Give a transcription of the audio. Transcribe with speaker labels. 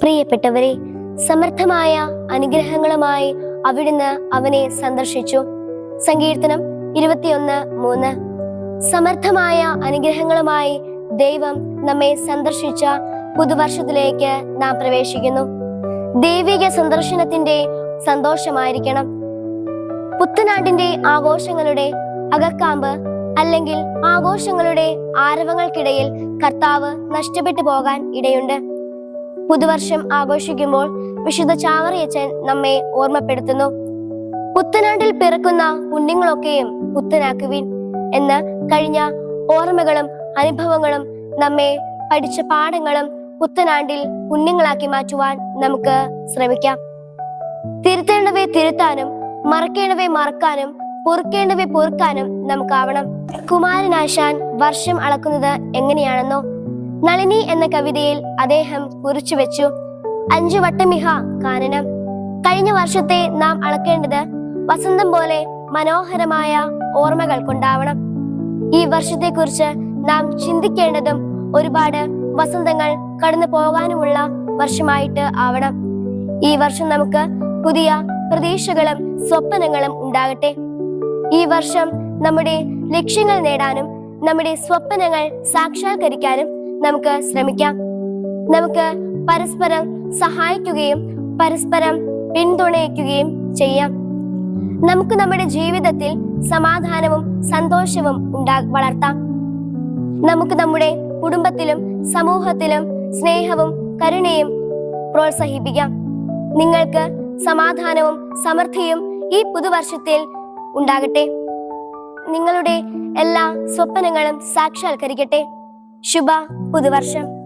Speaker 1: പ്രിയപ്പെട്ടവരെ സമർത്ഥമായ അനുഗ്രഹങ്ങളുമായി അവിടുന്ന് അവനെ സന്ദർശിച്ചു. സങ്കീർത്തനം ഇരുപത്തിയൊന്ന് മൂന്ന്. സമർത്ഥമായ അനുഗ്രഹങ്ങളുമായി ദൈവം നമ്മെ സന്ദർശിച്ച പുതുവർഷത്തിലേക്ക് നാം പ്രവേശിക്കുന്നു. ദൈവിക സന്ദർശനത്തിന്റെ സന്തോഷമായിരിക്കണം. പുത്തനാടിന്റെ ആഘോഷങ്ങളുടെ അകക്കാമ്പ് അല്ലെങ്കിൽ ആഘോഷങ്ങളുടെ ആരവങ്ങൾക്കിടയിൽ കർത്താവ് നഷ്ടപ്പെട്ടു പോകാൻ ഇടയുണ്ട്. പുതുവർഷം ആഘോഷിക്കുമ്പോൾ വിശുദ്ധ ചാവറിയച്ചൻ നമ്മെ ഓർമ്മപ്പെടുത്തുന്നു. പുത്തനാണ്ടിൽ പിറക്കുന്ന പുണ്യങ്ങളൊക്കെയും പുത്തനാക്കുവിൻ എന്ന് കഴിഞ്ഞ ഓർമ്മകളും അനുഭവങ്ങളും നമ്മെ പഠിച്ച പാഠങ്ങളും പുത്തനാണ്ടിൽ പുണ്യങ്ങളാക്കി മാറ്റുവാൻ നമുക്ക് ശ്രമിക്കാം. തിരുത്തേണ്ടവയെ തിരുത്താനും മറക്കേണ്ടവയെ മറക്കാനും പൊറുക്കേണ്ടവയെ പൊറുക്കാനും നമുക്കാവണം. കുമാരനാശാൻ വർഷം അളക്കുന്നത് എങ്ങനെയാണെന്നോ നളിനി എന്ന കവിതയിൽ അദ്ദേഹം കുറിച്ചു വെച്ചു. അഞ്ചു വട്ടമിഹ കാനനം. കഴിഞ്ഞ വർഷത്തെ നാം അളക്കേണ്ടത് വസന്തം പോലെ മനോഹരമായ ഓർമ്മകൾ കൊണ്ടാവണം ഈ വർഷത്തെക്കുറിച്ച് നാം ചിന്തിക്കേണ്ടതും ഒരുപാട് വസന്തങ്ങൾ കടന്നു പോകാനുമുള്ള വർഷമായിട്ട് ആവണം. ഈ വർഷം നമുക്ക് പുതിയ പ്രതീക്ഷകളും സ്വപ്നങ്ങളും ഉണ്ടാകട്ടെ. ഈ വർഷം നമ്മുടെ ലക്ഷ്യങ്ങൾ നേടാനും നമ്മുടെ സ്വപ്നങ്ങൾ സാക്ഷാത്കരിക്കാനും നമുക്ക് ശ്രമിക്കാം. നമുക്ക് പരസ്പരം സഹായിക്കുകയും പരസ്പരം പിന്തുണയ്ക്കുകയും ചെയ്യാം. നമുക്ക് നമ്മുടെ ജീവിതത്തിൽ സമാധാനവും സന്തോഷവും ഉണ്ടാ വളർത്താം. നമുക്ക് നമ്മുടെ കുടുംബത്തിലും സമൂഹത്തിലും സ്നേഹവും കരുണയും പ്രോത്സാഹിപ്പിക്കാം. നിങ്ങൾക്ക് സമാധാനവും സമൃദ്ധിയും ഈ പുതുവർഷത്തിൽ ഉണ്ടാകട്ടെ. നിങ്ങളുടെ എല്ലാ സ്വപ്നങ്ങളും സാക്ഷാത്കരിക്കട്ടെ. ശുഭ പുതുവർഷം.